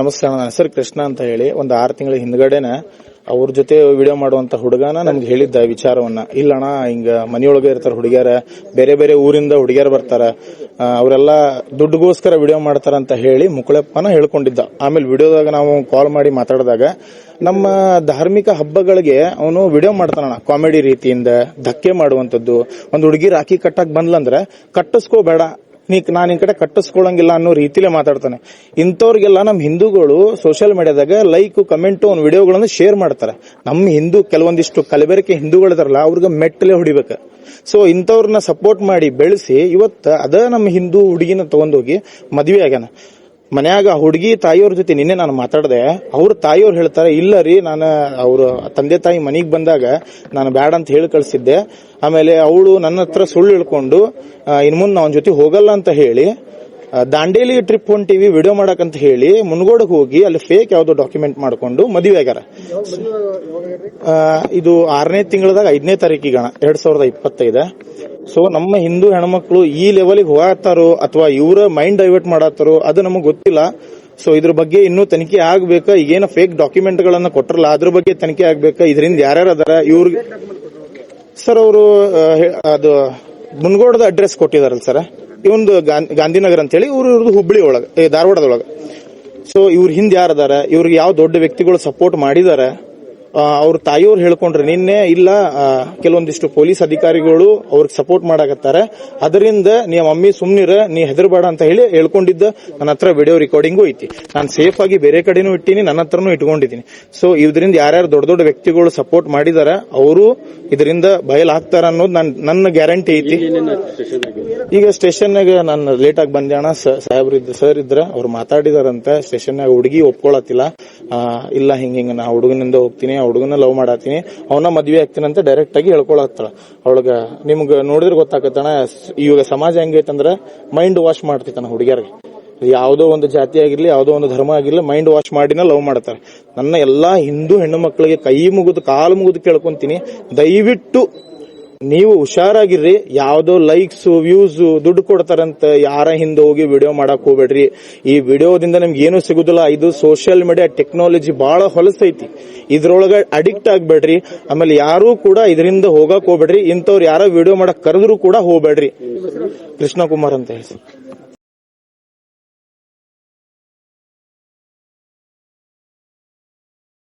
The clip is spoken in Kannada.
ಅಣ್ಣ ನನ್ನ ಹೆಸರು ಕೃಷ್ಣ ಅಂತ ಹೇಳಿ ಒಂದು ಆರು ತಿಂಗಳ ಹಿಂದ್ಗಡೆನ ಅವ್ರ ಜೊತೆ ವಿಡಿಯೋ ಮಾಡುವಂತ ಹುಡುಗನ ನಮ್ಗೆ ಹೇಳಿದ್ದ ವಿಚಾರವನ್ನ. ಇಲ್ಲಣ್ಣ ಹಿಂಗ ಮನೆಯೊಳಗೆ ಇರ್ತಾರ ಹುಡುಗಿಯರ, ಬೇರೆ ಬೇರೆ ಊರಿಂದ ಹುಡುಗಿಯರು ಬರ್ತಾರ. ಅವರೆಲ್ಲ ದುಡ್ಡುಗೋಸ್ಕರ ವಿಡಿಯೋ ಮಾಡ್ತಾರ ಅಂತ ಹೇಳಿ ಮುಕುಳಪ್ಪನ ಹೇಳ್ಕೊಂಡಿದ್ದ. ಆಮೇಲೆ ವಿಡಿಯೋದಾಗ ನಾವು ಕಾಲ್ ಮಾಡಿ ಮಾತಾಡಿದಾಗ ನಮ್ಮ ಧಾರ್ಮಿಕ ಹಬ್ಬಗಳಿಗೆ ಅವನು ವಿಡಿಯೋ ಮಾಡ್ತಾನಣ್ಣ. ಕಾಮಿಡಿ ರೀತಿಯಿಂದ ಧಕ್ಕೆ ಮಾಡುವಂತದ್ದು ಒಂದು ಹುಡುಗಿ ರಾಖಿ ಕಟ್ಟಕ್ ಬಂದ್ಲಂದ್ರೆ ಕಟ್ಟಿಸ್ಕೋಬೇಡ. ನೀ ನಾನು ಈ ಕಡೆ ಕಟ್ಟಿಸ್ಕೊಳಂಗಿಲ್ಲ ಅನ್ನೋ ರೀತಿಲೇ ಮಾತಾಡ್ತಾನೆ. ಇಂಥವ್ರಿಗೆಲ್ಲ ನಮ್ಮ ಹಿಂದೂಗಳು ಸೋಷಿಯಲ್ ಮೀಡಿಯಾದಾಗ ಲೈಕ್ ಕಮೆಂಟ್ ಒಂದು ವಿಡಿಯೋಗಳನ್ನು ಶೇರ್ ಮಾಡ್ತಾರೆ. ನಮ್ಮ ಹಿಂದೂ ಕೆಲವೊಂದಿಷ್ಟು ಕಲಬೆರಕೆ ಹಿಂದೂಗಳಿದಾರಲ್ಲ ಅವ್ರಿಗೆ ಮೆಟ್ಟಲೆ ಹೊಡಿಬೇಕು. ಸೊ ಇಂಥವ್ರನ್ನ ಸಪೋರ್ಟ್ ಮಾಡಿ ಬೆಳೆಸಿ ಇವತ್ತು ಅದ ನಮ್ಮ ಹಿಂದೂ ಹುಡುಗಿನ ತಗೊಂಡೋಗಿ ಮದುವೆ ಆಗ್ಯಾನ. ಮನ್ಯಾಗ ಹುಡುಗಿ ತಾಯಿಯವ್ರ ಜೊತೆ ನಿನ್ನೆ ನಾನು ಮಾತಾಡಿದೆ, ಅವ್ರ ತಾಯಿಯವ್ರು ಹೇಳ್ತಾರೆ ಇಲ್ಲ ರೀ ನಾನು ಅವ್ರ ತಂದೆ ತಾಯಿ ಮನೆಗೆ ಬಂದಾಗ ನಾನು ಬ್ಯಾಡ ಅಂತ ಹೇಳಿ ಕಳಿಸಿದ್ದೆ. ಆಮೇಲೆ ಅವಳು ನನ್ನ ಹತ್ರ ಸುಳ್ಳು ಹೇಳ್ಕೊಂಡು ಇನ್ನು ಮುಂದೆ ಅವನ ಜೊತೆ ಹೋಗಲ್ಲ ಅಂತ ಹೇಳಿ ದಾಂಡೇಲಿ ಟ್ರಿಪ್ ಹೊಂಟಿವಿ ವಿಡಿಯೋ ಮಾಡಕಂತ ಹೇಳಿ ಮುನ್ಗೋಡಕ್ ಹೋಗಿ ಅಲ್ಲಿ ಫೇಕ್ ಯಾವ್ದು ಡಾಕ್ಯುಮೆಂಟ್ ಮಾಡ್ಕೊಂಡು ಮದುವೆ ಆಗ್ಯಾರ. ಇದು ಆರನೇ ತಿಂಗಳದಾಗ ಐದನೇ ತಾರೀಕಿಗಣ, ಎರಡ್ ಸಾವಿರದ ಇಪ್ಪತ್ತೈದ. ಸೊ ನಮ್ಮ ಹಿಂದೂ ಹೆಣ್ಮಕ್ಳು ಈ ಲೆವೆಲ್ಗೆ ಹೋಗತ್ತಾರೋ ಅಥವಾ ಇವರ ಮೈಂಡ್ ಡೈವರ್ಟ್ ಮಾಡತ್ತಾರೋ ಅದು ನಮಗೆ ಗೊತ್ತಿಲ್ಲ. ಸೊ ಇದ್ರ ಬಗ್ಗೆ ಇನ್ನೂ ತನಿಖೆ ಆಗ್ಬೇಕಾ? ಈಗೇನ ಫೇಕ್ ಡಾಕ್ಯುಮೆಂಟ್ ಗಳನ್ನ ಕೊಟ್ಟರಲ್ಲ ಅದ್ರ ಬಗ್ಗೆ ತನಿಖೆ ಆಗ್ಬೇಕಾ? ಇದರಿಂದ ಯಾರ್ಯಾರು ಅದಾರ? ಇವ್ರಿಗೆ ಸರ್ ಅವರು ಅದು ಮುನ್ಗೋಡದ ಅಡ್ರೆಸ್ ಕೊಟ್ಟಿದಾರಲ್ಲ ಸರ್ ಇವಂದು ಗಾಂಧಿನಗರ್ ಅಂತ ಹೇಳಿ ಇವ್ರು ಇವ್ರದ್ದು ಹುಬ್ಬಳ್ಳಿ ಒಳಗ ಧಾರವಾಡದೊಳಗ ಸೊ ಇವ್ರ ಹಿಂದೆ ಯಾರದಾರ, ಇವ್ರಿಗೆ ಯಾವ ದೊಡ್ಡ ವ್ಯಕ್ತಿಗಳು ಸಪೋರ್ಟ್ ಮಾಡಿದಾರೆ ಅವ್ರ ತಾಯಿಯವ್ರು ಹೇಳ್ಕೊಂಡ್ರೆ ನಿನ್ನೆ ಇಲ್ಲ ಕೆಲವೊಂದಿಷ್ಟು ಪೊಲೀಸ್ ಅಧಿಕಾರಿಗಳು ಅವ್ರಿಗೆ ಸಪೋರ್ಟ್ ಮಾಡಾಕತ್ತಾರೆ. ಅದರಿಂದ ನೀ ಮಮ್ಮಿ ಸುಮ್ನಿರ ನೀ ಹೆದರ್ಬೇಡ ಅಂತ ಹೇಳಿ ಹೇಳ್ಕೊಂಡಿದ್ದ. ನನ್ನ ಹತ್ರ ವಿಡಿಯೋ ರೆಕಾರ್ಡಿಂಗು ಐತಿ. ನಾನು ಸೇಫ್ ಆಗಿ ಬೇರೆ ಕಡೆನೂ ಇಟ್ಟಿನಿ ನನ್ನ ಹತ್ರನೂ ಇಟ್ಕೊಂಡಿದ್ದೀನಿ. ಸೊ ಇದರಿಂದ ಯಾರ್ಯಾರು ದೊಡ್ಡ ದೊಡ್ಡ ವ್ಯಕ್ತಿಗಳು ಸಪೋರ್ಟ್ ಮಾಡಿದಾರೆ ಅವರು ಇದರಿಂದ ಬಯಲಾಗ್ತಾರ ಅನ್ನೋದು ನನ್ನ ನನ್ನ ಗ್ಯಾರಂಟಿ ಐತಿ. ಈಗ ಸ್ಟೇಷನ್ನಾಗ ನಾನು ಲೇಟ್ ಆಗಿ ಬಂದ್ಯಾಣ ಸಾಹೇಬ್ರು ಇದ್ರ ಸರ್ ಇದ್ರ ಅವ್ರು ಮಾತಾಡಿದಾರಂತ. ಸ್ಟೇಷನ್ನಾಗ ಹುಡುಗಿ ಒಪ್ಕೊಳತಿಲ್ಲ ಆ, ಇಲ್ಲ ಹಿಂಗ ಹಿಂಗ ನಾ ಹುಡುಗನಿಂದ ಹೋಗ್ತೀನಿ. ಹುಡುಗನ ಲವ್ ಮಾಡತ್ತೀನಿ ಅವನ ಮದ್ವೆ ಆಗ್ತೀನಿ ಅಂತ ಡೈರೆಕ್ಟ್ ಆಗಿ ಹೇಳ್ಕೊಳತ್ತಾಳ. ಅವಳಗ ನಿಮ್ಗೆ ನೋಡಿದ್ರೆ ಗೊತ್ತಾಗತ್ತಣ ಇವಾಗ ಸಮಾಜ ಹೆಂಗೈತಂದ್ರ ಮೈಂಡ್ ವಾಶ್ ಮಾಡ್ತಿತ್ತಾನ ಹುಡುಗಿಯರಿಗೆ. ಯಾವುದೋ ಒಂದು ಜಾತಿ ಆಗಿರ್ಲಿ, ಯಾವುದೋ ಒಂದು ಧರ್ಮ ಆಗಿರ್ಲಿ ಮೈಂಡ್ ವಾಶ್ ಮಾಡಿನ ಲವ್ ಮಾಡ್ತಾರೆ. ನನ್ನ ಎಲ್ಲಾ ಹಿಂದೂ ಹೆಣ್ಣು ಮಕ್ಕಳಿಗೆ ಕೈ ಮುಗಿದು, ಕಾಲು ಮುಗಿದು ಕೇಳ್ಕೊಂತೀನಿ. ದಯವಿಟ್ಟು ನೀವು ಹುಷಾರಾಗಿರ್ರಿ. ಯಾವ್ದೋ ಲೈಕ್ಸ್ ವ್ಯೂಸ್ ದುಡ್ಡು ಕೊಡ್ತಾರಂತ ಯಾರ ಹಿಂದೆ ಹೋಗಿ ವಿಡಿಯೋ ಮಾಡಕ್ ಹೋಗ್ಬೇಡ್ರಿ. ಈ ವಿಡಿಯೋದಿಂದ ನಿಮ್ಗೆ ಏನು ಸಿಗುದಿಲ್ಲ. ಇದು ಸೋಷಿಯಲ್ ಮೀಡಿಯಾ ಟೆಕ್ನಾಲಜಿ ಬಹಳ ಹೊಲಸೈತಿ. ಇದ್ರೊಳಗೆ ಅಡಿಕ್ಟ್ ಆಗ್ಬೇಡ್ರಿ. ಆಮೇಲೆ ಯಾರು ಕೂಡ ಇದರಿಂದ ಹೋಗಕ್ ಹೋಗ್ಬೇಡ್ರಿ. ಇಂಥವ್ರು ಯಾರ ವಿಡಿಯೋ ಮಾಡಕ್ ಕರೆದ್ರು ಕೂಡ ಹೋಗ್ಬೇಡ್ರಿ. ಕೃಷ್ಣಕುಮಾರ್ ಅಂತ ಹೇಳಿ